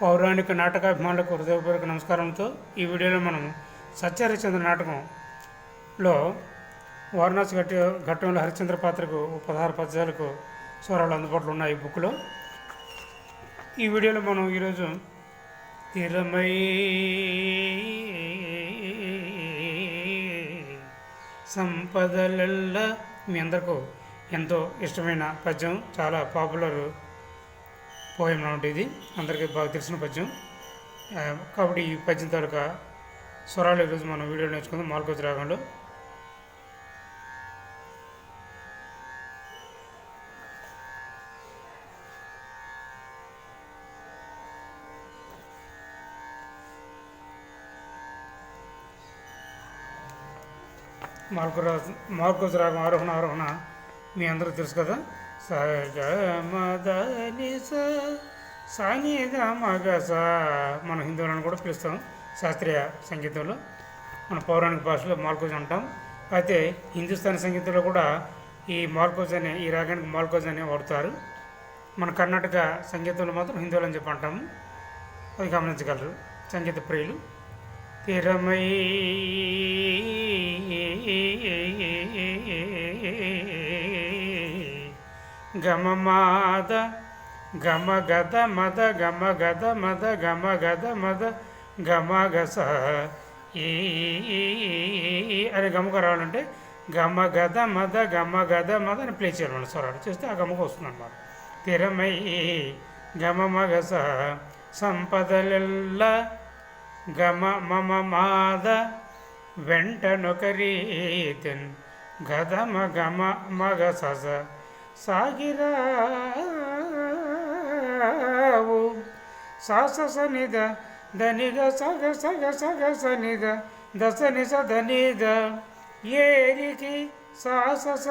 పౌరాణిక నాటకాభిమానులకు హృదయపూర్వక నమస్కారంతో ఈ వీడియోలో మనం సత్యహరిచంద్ర నాటకంలో వారణాసి ఘట్ట ఘట్టంలో హరిశ్చంద్ర పాత్రకు పదహారు పద్యాలకు స్వరాలు అందుబాటులో ఉన్నాయి ఈ బుక్లో. ఈ వీడియోలో మనం ఈరోజు తిరమై సంపదలెల్ల మీ అందరికీ ఎంతో ఇష్టమైన పద్యం చాలా పాపులర్ పోయం లాంటి ఇది. అందరికీ బాగా తెలిసిన పద్యం. కాబట్టి ఈ పద్యం తాలూకా స్వరాలు ఈరోజు మనం వీడియో నేర్చుకుందాం. మాల్కోజ్ రాగంలో మార్కురా మార్కోస్ రాగం ఆరోహణ ఆరోహణ మీ అందరూ తెలుసు కదా. సగమదని సానిద మగ స మన హిందువులను కూడా పిలుస్తాం. శాస్త్రీయ సంగీతంలో మన పౌరాణిక భాషలో మాల్కోజ్ అంటాం. అయితే హిందుస్థానీ సంగీతంలో కూడా ఈ మాల్కోజ్ అనే ఈ రాగానికి మాల్కోజ్ అనే వాడతారు. మన కర్ణాటక సంగీతంలో మాత్రం హిందువులు అని చెప్పి అంటాము. అది గమనించగలరు. సంగీత ప్రియులు. తిరమై గమమాద గమ గద మద గమ గద మద గమ గద మద గమ గస ఈ అని గమకు రావాలంటే గమ గద మద గమ గద మద అని ప్లే చేయాలి స్వరాలు చేస్తే ఆ గమకు వస్తుంది అన్నమాట తిరమై గమ మగస సంపదలెల్ల గమ మమ మాద వెంటనొకరీతిన్ గదమ గమ మగ సస సాగిరావు. సాస సనిద ధనిగ సగ సగ సగ సనిద దశ నిస ధనిద ఏరికి సాసస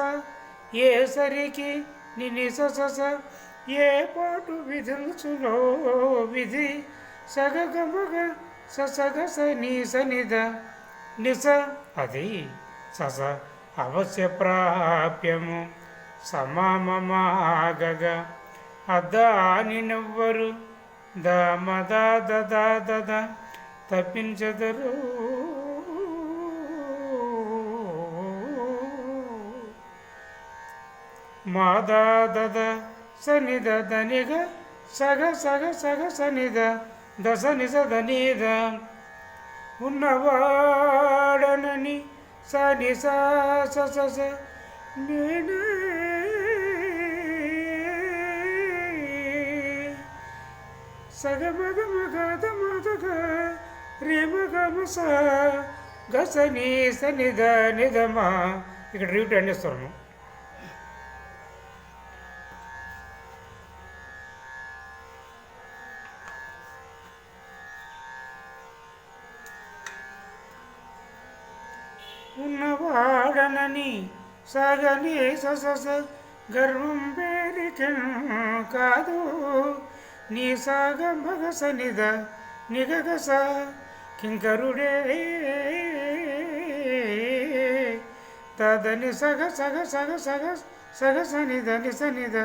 ఏ సరికి నినిస సస ఏ పాటు విధులుచులో విధి సగ గమగ ససగ స సనిద నిస అది సస అవశ్య ప్రాప్యము సమామమాగగ అద్దాని నవ్వరు ద మద దద దద తప్పించదరు మాదా దద సనిద దనిగ సగ సగ సగ సనిద దశ నిజ దనిద ఉన్నవాడనని సని స స స స నేనే సగమగ మగద మదగ రేమ గమ స గసని సనిద నిదమ. ఇక్కడ రీట్ అండిస్తున్నాము ఉన్నవాడనని సగని సస గర్వం పేరికను కాదు. నీ సాగ మగస నిద నిగగస కింకరుడే. తదని సగ సగ సగ సగ సగ సనిద నిస నిద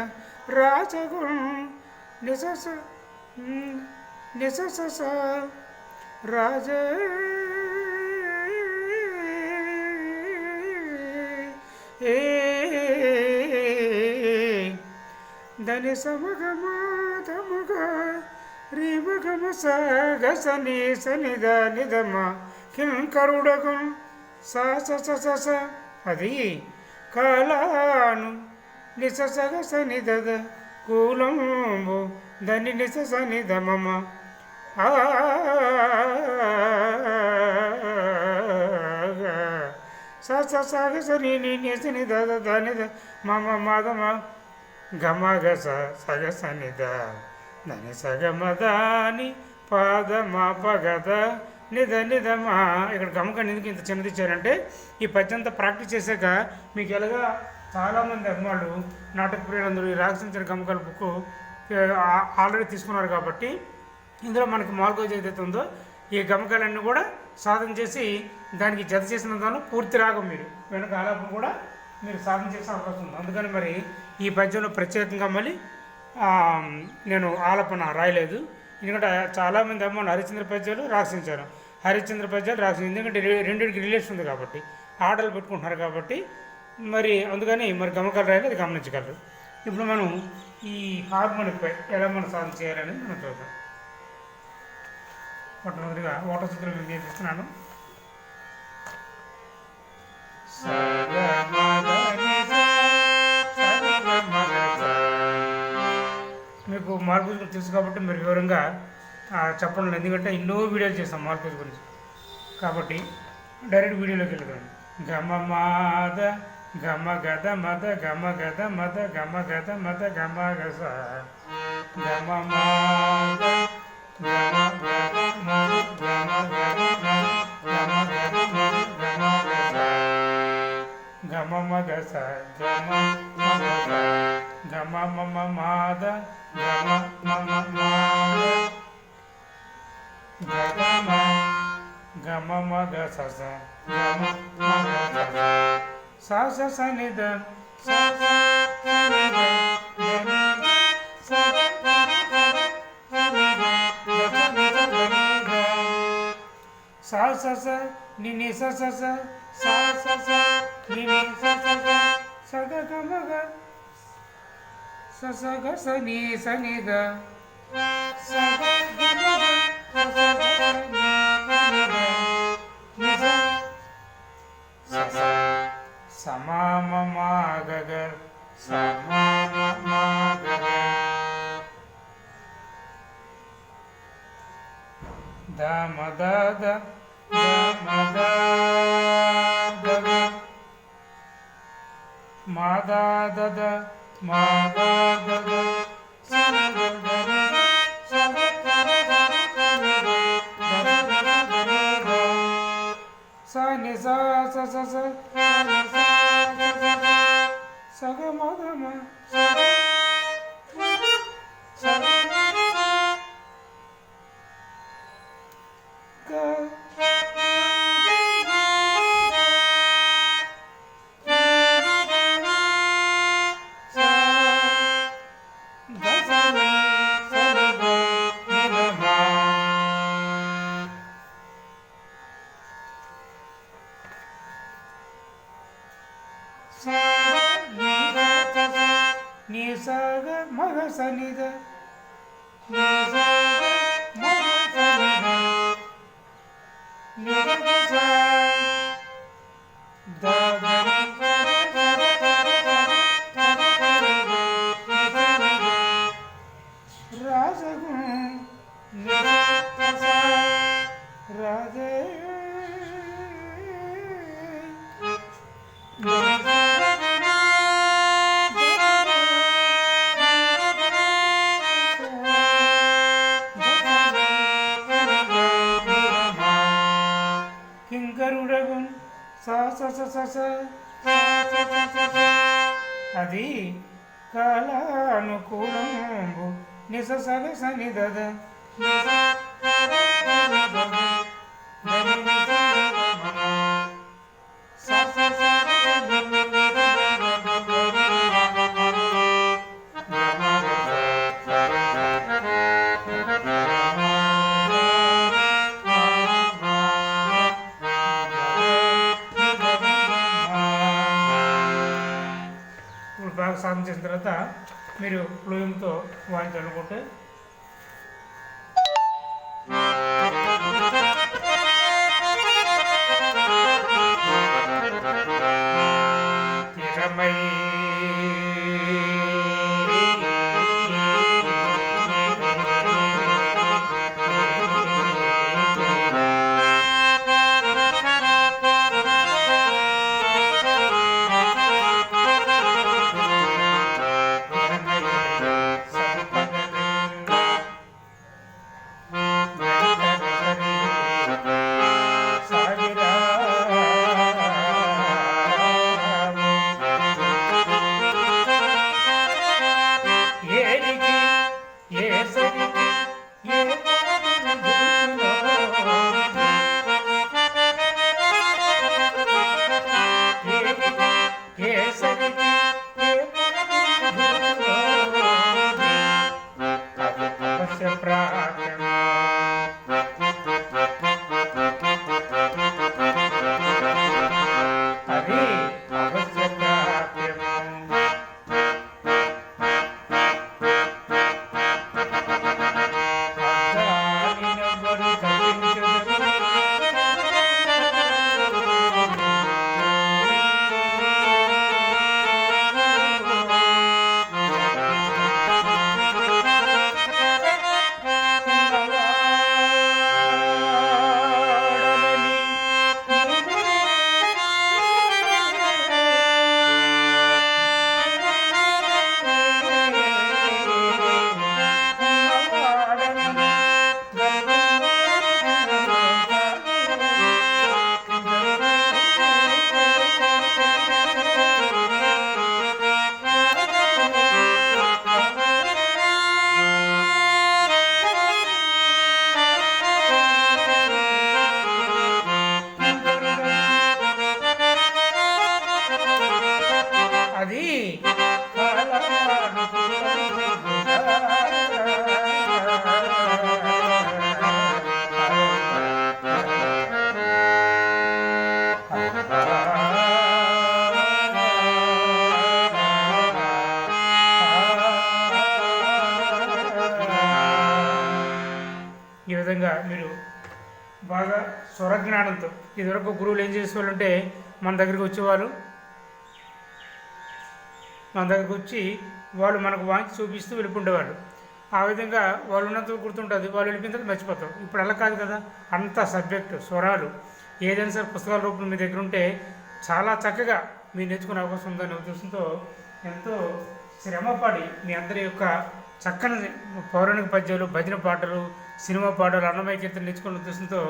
రాజగుణ్ నిస నిస రాజ. ఏ దని సమగమ రీమగమ సగస సని సనిద నిదమ కింకరుడగం స స స అది కాలాను నిస సగ సనిదద కూలంబు దని నిస సనిద మమ ఆ స స సగ సని నిస నిద దని మమ మగమ గమగస గస సగ సనిద పాదమాపగద నిధ నిధమా ఇక్కడ గమక ఎందుకు ఇంత చిన్నది ఇచ్చారంటే ఈ పద్యంతా ప్రాక్టీస్ చేశాక మీకు ఎలాగా చాలామంది అభిమానులు నాటక ప్రియులందరూ ఈ రాగసించిన గమకాల బుక్ ఆల్రెడీ తీసుకున్నారు కాబట్టి ఇందులో మనకి మార్గోజ్ ఏదైతే ఉందో ఈ గమకాలన్నీ కూడా సాధన చేసి దానికి జత చేసిన పూర్తి రాగం మీరు. వెనక ఆలాపం కూడా మీరు సాధన చేసే అవకాశం ఉంది. అందుకని మరి ఈ పద్యంలో ప్రత్యేకంగా మళ్ళీ నేను ఆలపన రాయలేదు. ఎందుకంటే చాలామంది అమ్మ హరిశ్చంద్ర పద్యాలు రాసించారు హరిశ్చంద్ర పద్యాలు రాసి ఎందుకంటే రెండింటికి రిలేషన్ ఉంది కాబట్టి ఆటలు పెట్టుకుంటున్నారు కాబట్టి మరి అందుకని మరి గమకాలు రాయాలి అది గమనించగలరు. ఇప్పుడు మనం ఈ హార్మోనిక్పై ఎలా మనం సాధన చేయాలనేది మనం చూద్దాం. మొట్టమొదటిగా ఓట సూత్రం నేర్పిస్తున్నాను. మార్పుల గురించి తెలుసు కాబట్టి మీరు వివరంగా చెప్పడం చెప్పండి ఎందుకంటే ఎన్నో వీడియోలు చేస్తాం మార్పుల గురించి. కాబట్టి డైరెక్ట్ వీడియోలోకి వెళ్తాం గమ మాద గమ గద మద గమ గద మద గమ గద మద గమ గస. గమ మాద గమ ಘಮ ಮಗ ಸ ಘಮ ಮಗ ಸ ಘಮ ಮಮ ಮಾದ ಘಮ ಮಮ ಮಾದ ಘಮ ಘಮ ಮಗ ಸ ಸ ಘಮ ಮಗ ಸ ಸ ಸ ಸ ನಿದ ಸ ಸ ಸ ನಿದ ಘಮ ಸ ಸ ಸ ನಿ ನಿ ಸ ಸ ಸ ಸ ಸ ಸ సగమగ సగ సని సనిగ సమామమాగ సమామమాగ ద మద ద మద ಮಾದಾ ದದ ಮಾದಾ ದದ ಸ ನಿ ಸ ಸ ಸ ಸ ಸ ಗ ಮ ಗ ಮ நீசாக மகசனித நீசாக மகசனித நீசாக ri sa sa ni sa ni da da మీరు ఫ్లూయింగ్తో వాయించాలనుకుంటే అవశ్య స్వరజ్ఞానంతో ఇదివరకు గురువులు ఏం చేసేవాళ్ళంటే మన దగ్గరికి వచ్చేవాళ్ళు మన దగ్గరకు వచ్చి వాళ్ళు మనకు వాంచి చూపిస్తూ వెళ్ళిపోండేవాళ్ళు ఆ విధంగా వాళ్ళు ఉన్నంత గుర్తుంటుంది. వాళ్ళు వెళ్ళిపోయిన తర్వాత మర్చిపోతాం. ఇప్పుడు అలా కాదు కదా. అంత సబ్జెక్టు స్వరాలు. ఏదైనా సరే పుస్తకాల రూపంలో మీ దగ్గర ఉంటే చాలా చక్కగా మీరు నేర్చుకునే అవకాశం ఉందనే ఉద్దేశంతో ఎంతో శ్రమపడి మీ అందరి యొక్క చక్కని పౌరాణిక పద్యాలు భజన పాటలు సినిమా పాటలు అన్నమయ కీర్తన నేర్చుకునే ఉద్దేశంతో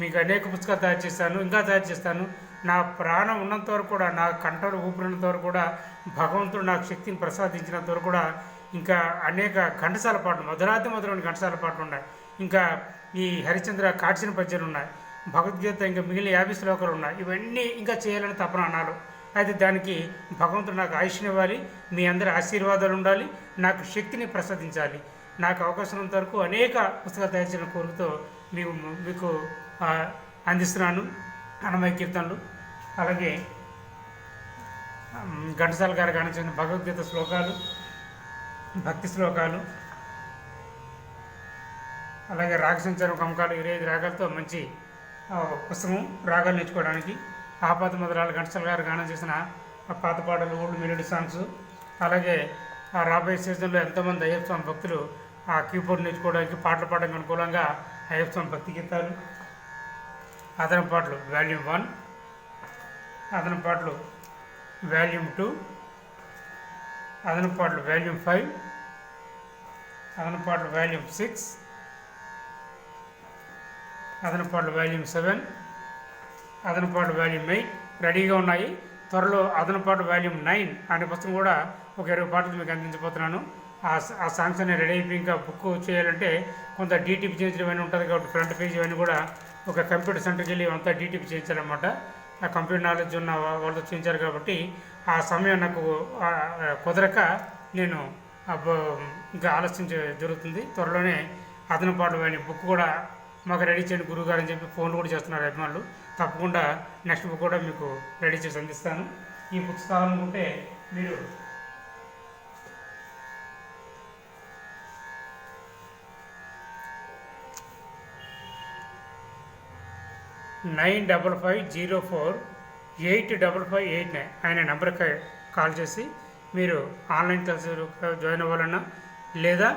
మీకు అనేక పుస్తకాలు తయారు చేస్తాను ఇంకా తయారు చేస్తాను. నా ప్రాణం ఉన్నంత వరకు కూడా నా కంటలు ఊపిరినంత వరకు కూడా భగవంతుడు నాకు శక్తిని ప్రసాదించినంత వరకు కూడా ఇంకా అనేక ఘంటసాల పాటలు మధురాతి మధురమైన ఘంటసాల పాటలు ఉన్నాయి. ఇంకా ఈ హరిచంద్ర కాడ్చిన పద్యాలు ఉన్నాయి. భగవద్గీత ఇంకా మిగిలిన యాభై శ్లోకాలు ఉన్నాయి. ఇవన్నీ ఇంకా చేయాలని తపన అన్నారు అయితే దానికి భగవంతుడు నాకు ఆయుష్ని ఇవ్వాలి మీ అందరి ఆశీర్వాదాలు ఉండాలి నాకు శక్తిని ప్రసాదించాలి. నాకు అవకాశం ఉన్నంత వరకు అనేక పుస్తకాలు తయారు చేయడం కోరుకుతో మీకు మీకు అందిస్తున్నాను అన్నమయ కీర్తనలు. అలాగే ఘంటసాల గారు గణించిన భగవద్గీత శ్లోకాలు భక్తి శ్లోకాలు అలాగే రాగ సంచారం కమకాలు ఇరవై ఐదు రాగాలతో మంచి పుస్తకం రాగాలు నేర్చుకోవడానికి ఆపాత మొదలాలు ఘంటసాల గారు గానం చేసిన పాత పాటలు ఓల్డ్ మెలోడీ సాంగ్స్ అలాగే ఆ రాబోయే సీజన్లో ఎంతోమంది అయ్యప్ప స్వామి భక్తులు ఆ కీబోర్డ్ నేర్చుకోవడానికి పాటలు పాడడానికి అనుకూలంగా అయ్యప్ప స్వామి భక్తి గీతాలు అదన పాటలు వాల్యూమ్ వన్ అదన పాటలు వాల్యూమ్ టూ అదన పాటలు వాల్యూమ్ ఫైవ్ అదన పాటలు వాల్యూమ్ సిక్స్ అదన పాటలు వాల్యూమ్ సెవెన్ అదన పాటలు వాల్యూమ్ ఎయిట్ రెడీగా ఉన్నాయి. త్వరలో అదన పాటలు వాల్యూమ్ నైన్ అనే పుస్తకం కూడా ఒక ఇరవై పాటలు మీకు అందించబోతున్నాను. ఆ సాంగ్స్ అన్ని రెడీ అయిపోయి ఇంకా బుక్ చేయాలంటే కొంత డీటీపీ చేయించడం అని ఉంటుంది కాబట్టి ఫ్రంట్ పేజ్ ఇవన్నీ కూడా ఒక కంప్యూటర్ సెంటర్కి వెళ్ళి అంతా డీటీపీ చేయించాలన్నమాట ఆ కంప్యూటర్ నాలెడ్జ్ ఉన్న వాళ్ళతో చేయించారు కాబట్టి ఆ సమయం నాకు కుదరక నేను ఇంకా ఆలస్యం జరుగుతుంది. త్వరలోనే అదన పాటలు వాడిని బుక్ కూడా మాకు రెడీ చేయండి గురువుగారు అని చెప్పి ఫోన్లు కూడా చేస్తున్నారు అభిమానులు. తప్పకుండా నెక్స్ట్ బుక్ కూడా మీకు రెడీ చేసి అందిస్తాను. ఈ బుక్స్ కావాలనుకుంటే మీరు nine double five zero four eight double five eight nine ఆయన నెంబర్కి కాల్ చేసి మీరు ఆన్లైన్ క్లాసులు జాయిన్ అవ్వాలన్నా లేదా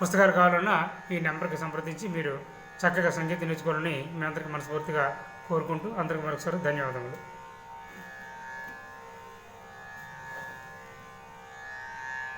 పుస్తకాలు కావాలన్నా ఈ నెంబర్కి సంప్రదించి మీరు చక్కగా సంగీతం నేర్చుకోవాలని మీ అందరికీ మనస్ఫూర్తిగా కోరుకుంటూ అందరికీ మరొకసారి ధన్యవాదములు.